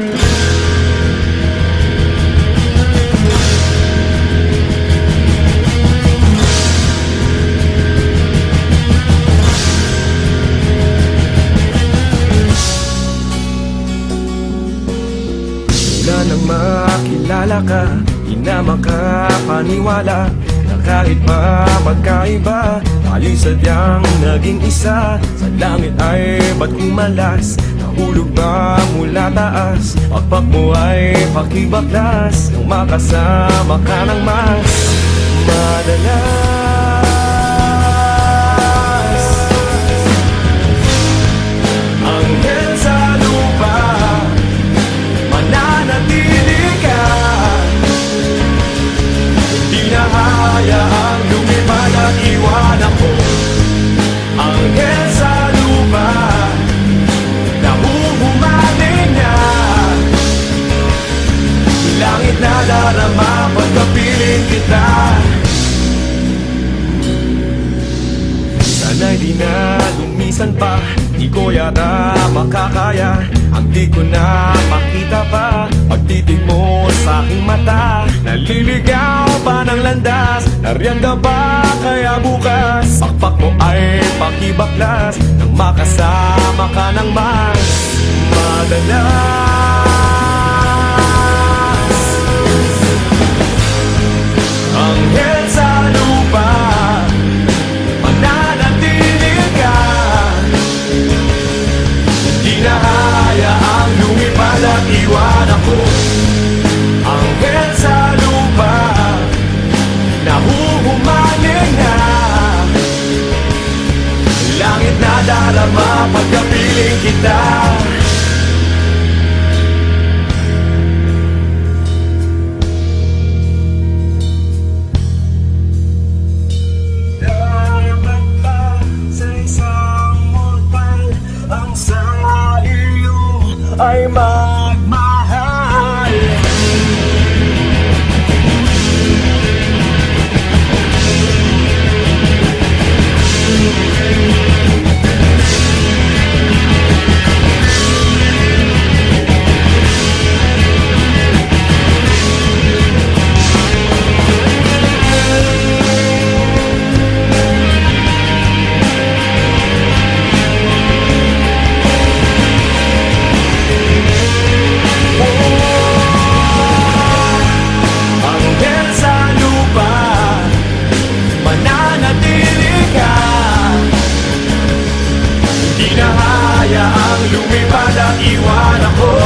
Mula nang makilala ka Di na makapaniwala Na kahit pa magkaiba Tayo'y sadyang naging isa. Sa langit ay ba't kumalas Nahulog ba mula taas? Pagpak mo ay pakibaklas. Nang makasama ka ng mas. Madalas Langit na darama pagkapiling kita. Sana'y di na lumisan pa Di ko yata makakaya. Ang di ko na makita pa Pagtitig mo sa aking mata. Naliligaw pa ng landas Nariyan ka ba kaya bukas. Pakpak mo ay pakibaklas Nang makasama ka ng mas. Madalas pagkapiling kita. Dapat ba hayaang lumipad at iwan ako.